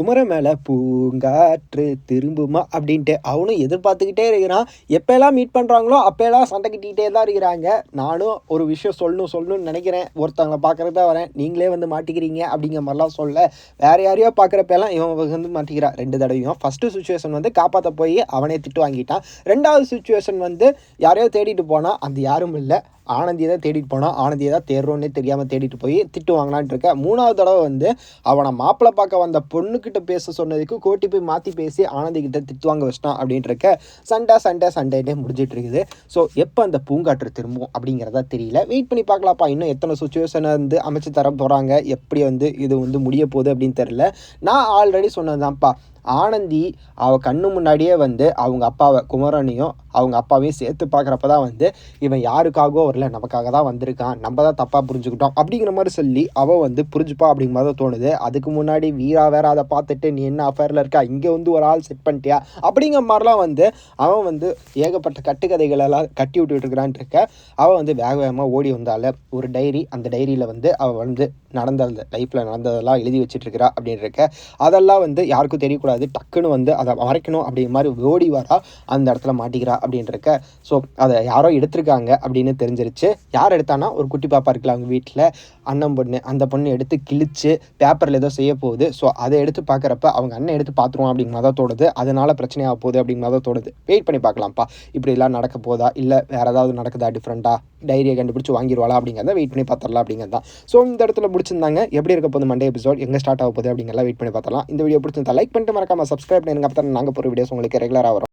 குமர மேலே பூங்காற்று திரும்புமா அப்படின்ட்டு அவனும் எதிர்பார்த்துக்கிட்டே இருக்கிறான். எப்போல்லாம் மீட் பண்ணுறாங்களோ அப்போல்லாம் சண்டை கட்டிக்கிட்டே தான் இருக்கிறாங்க. நானும் ஒரு விஷயம் சொல்லணும் சொல்லணும்னு நினைக்கிறேன். ஒருத்தவங்களை பார்க்குறது தான் வரேன். நீங்களே வந்து மாட்டிக்கிறீங்க அப்படிங்கிற மாதிரிலாம் சொல்ல. வேறு யாரையோ பார்க்குறப்பெல்லாம் இவன் வந்து மாட்டிக்கிறான். ரெண்டு தடவையும். ஃபஸ்ட்டு சுச்சுவேஷன் வந்து காப்பாற்ற போய் அவனே திட்டு வாங்கிட்டான். ரெண்டாவது சுச்சுவேஷன் வந்து யாரையோ தேடிட்டு போனால் அந்த யாரும் இல்லை. ஆனந்தியை தான் தேடிட்டு போனால் ஆனந்தியை தான் தேர்றோன்னே தெரியாமல் தேடிட்டு போய் திட்டு வாங்கலான்ட்டு இருக்க. மூணாவது தடவை வந்து அவனை மாப்பிள்ளை பார்க்க வந்த பொண்ணுக்கிட்ட பேச சொன்னதுக்கு கோட்டி போய் மாற்றி பேசி ஆனந்தி கிட்ட திட்டு வாங்க வச்சிட்டான் அப்படின்ட்டு இருக்க. சண்டை சண்டை சண்டேனே முடிஞ்சிட்டு இருக்குது. ஸோ எப்போ அந்த பூங்காற்று திரும்பும் அப்படிங்கிறதா தெரியல. வெயிட் பண்ணி பார்க்கலாம்ப்பா. இன்னும் எத்தனை சுச்சுவேஷனை வந்து அமைச்சு தர போகிறாங்க எப்படி வந்து இது வந்து முடிய போகுது அப்படின்னு தெரியல. நான் ஆல்ரெடி சொன்னதுதான்ப்பா. ஆனந்தி அவ கண்ணு முன்னாடியே வந்து அவங்க அப்பாவை குமரனையும் அவங்க அப்பாவையும் சேர்த்து பார்க்குறப்ப தான் வந்து இவன் யாருக்காகவோ வரல நமக்காக தான் வந்திருக்கான் நம்ம தான் தப்பாக புரிஞ்சுக்கிட்டோம் அப்படிங்கிற மாதிரி சொல்லி அவள் வந்து புரிஞ்சுப்பா அப்படிங்கிற மாதிரி தான் தோணுது. அதுக்கு முன்னாடி வீரா வேற அதை பார்த்துட்டு நீ என்ன அஃபேரில் இருக்கா? இங்கே வந்து ஒரு ஆள் செட் பண்ணிட்டியா? அப்படிங்கிற மாதிரிலாம் வந்து அவன் வந்து ஏகப்பட்ட கட்டுக்கதைகளெல்லாம் கட்டி விட்டுட்டு இருக்க. அவள் வந்து வேக வேகமாக ஓடி வந்தால ஒரு டைரி அந்த டைரியில் வந்து அவள் வந்து நடந்த லைஃப்பில் நடந்ததெல்லாம் எழுதி வச்சுட்டு இருக்கிறா அப்படின்னு இருக்க. அதெல்லாம் வந்து யாருக்கும் தெரியக்கூடாது. டக்குன்னு வந்து அதை மறைக்கணும் அப்படிங்கிற மாதிரி ஓடி வரா அந்த இடத்துல மாட்டிக்கிறா அப்படின்ருக்க ஸோ அதை யாரோ எடுத்திருக்காங்க அப்படின்னு தெரிஞ்சிருச்சு. யார் எடுத்தானா ஒரு குட்டி பாப்பா இருக்குல்ல அவங்க வீட்டில் அண்ணன் பொண்ணு அந்த பொண்ணு எடுத்து கிழிச்சு பேப்பரில் ஏதோ செய்ய போகுது. ஸோ அதை எடுத்து பார்க்குறப்ப அவங்க அண்ணன் எடுத்து பார்த்துருவோம் அப்படிங்கிற மாதிரி தான் தோணுது. அதனால பிரச்சனையாக போகுது அப்படிங்கிற மாதிரி தான் தோணுது. வெயிட் பண்ணி பார்க்கலாம்ப்பா. இப்படிலாம் நடக்க போதா? இல்லை வேறு ஏதாவது நடக்குதா டிஃப்ரெண்ட்டாக டைரியை கண்டுபிடிச்சி வாங்கிடுவாளா அப்படிங்கிறத வெயிட் பண்ணி பார்த்துடலாம் அப்படிங்கிறது தான் ஸோ இந்த இடத்துல பிடிச்சிருந்தாங்க எப்படி இருக்க போகுது மண்டே எபிசோட் எங்கே ஸ்டார்ட் ஆக போகுது அப்படிங்கிறத வெயிட் பண்ணி பார்த்தலாம் இந்த வீடியோ பிடிச்சிருந்தா லைக் பண்ணிட்டு மறக்காமல் சப்ஸ்கிரைப் பண்ணுங்க அப்போ தான் நாங்கள் போகிற வீடியோஸ் உங்களுக்கு ரெகுலராக வரும்.